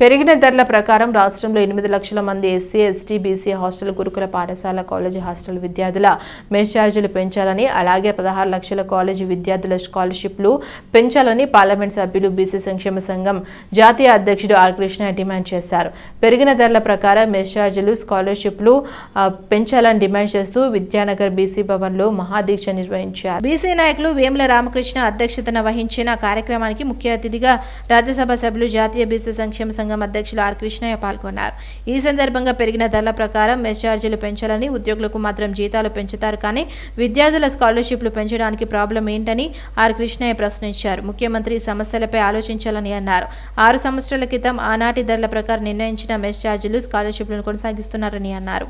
పెరిగిన ధరల ప్రకారం రాష్ట్రంలో ఎనిమిది లక్షల మంది ఎస్సీ ఎస్టీ బీసీ హాస్టల్ గురుకుల పాఠశాల కాలేజీ హాస్టల్ విద్యార్థుల మెస్ ఛార్జీలు పెంచాలని అలాగే పదహారు లక్షల కాలేజీ విద్యార్థుల స్కాలర్షిప్లు పెంచాలని పార్లమెంట్ సభ్యులు బీసీ సంక్షేమ సంఘం జాతీయ అధ్యక్షుడు ఆర్ కృష్ణ డిమాండ్ చేశారు. పెరిగిన ధరల ప్రకారం మెస్ ఛార్జీలు స్కాలర్షిప్లు పెంచాలని డిమాండ్ చేస్తూ విద్యానగర్ బీసీ భవన్లో మహాదీక్ష నిర్వహించారు. బీసీ నాయకులు వేముల రామకృష్ణ అధ్యక్షతన వహించిన కార్యక్రమానికి ముఖ్య అతిథిగా రాజ్యసభ సభ్యులు జాతీయ బీసీ సంక్షేమ సంఘం అధ్యక్షులు ఆర్ కృష్ణయ్య పాల్గొన్నారు. ఈ సందర్భంగా పెరిగిన ధరల ప్రకారం మెస్ ఛార్జీలు పెంచాలని ఉద్యోగులకు మాత్రం జీతాలు పెంచుతారు కానీ విద్యార్థుల స్కాలర్షిప్లు పెంచడానికి ప్రాబ్లం ఏంటని ఆర్ కృష్ణయ్య ప్రశ్నించారు. ముఖ్యమంత్రి ఈ సమస్యలపై ఆలోచించాలని అన్నారు. ఆరు సంవత్సరాల క్రితం ఆనాటి ధరల ప్రకారం నిర్ణయించిన మెస్ ఛార్జీలు స్కాలర్షిప్లను కొనసాగిస్తున్నారని అన్నారు.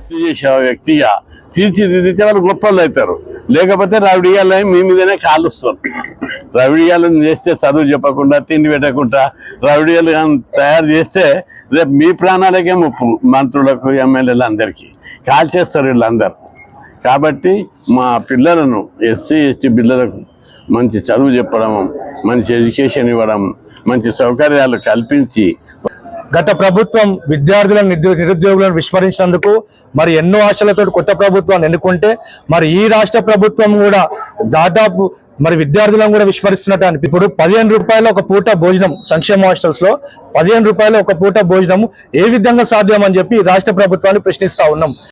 తీర్చిదిద్దితే వాళ్ళు గొప్పలు అవుతారు. లేకపోతే రావిడియాలని మీ మీదనే కాలుస్తారు రవిడియాలను చేస్తే చదువు చెప్పకుండా తిండి పెట్టకుండా రవిడియాలు తయారు చేస్తే రేపు మీ ప్రాణాలకే ముప్పు మంత్రులకు ఎమ్మెల్యేలు అందరికీ. కాల్చేస్తారు వీళ్ళందరూ. కాబట్టి మా పిల్లలను ఎస్సీ ఎస్టీ పిల్లలకు మంచి చదువు చెప్పడం మంచి ఎడ్యుకేషన్ ఇవ్వడం మంచి సౌకర్యాలు కల్పించి గత ప్రభుత్వం విద్యార్థులను నిరుద్యోగులను విస్మరించినందుకు మరి ఎన్నో ఆశలతో కొత్త ప్రభుత్వాన్ని ఎన్నుకుంటే మరి ఈ రాష్ట్ర ప్రభుత్వం కూడా దాదాపు మరి విద్యార్థులను కూడా విస్మరిస్తున్నట్టు అనిపి ఇప్పుడు పదిహేను రూపాయల ఒక పూట భోజనం సంక్షేమ హాస్టల్స్లో పదిహేను రూపాయల ఒక పూట భోజనం ఏ విధంగా సాధ్యం అని చెప్పి రాష్ట్ర ప్రభుత్వాన్ని ప్రశ్నిస్తా ఉన్నాం.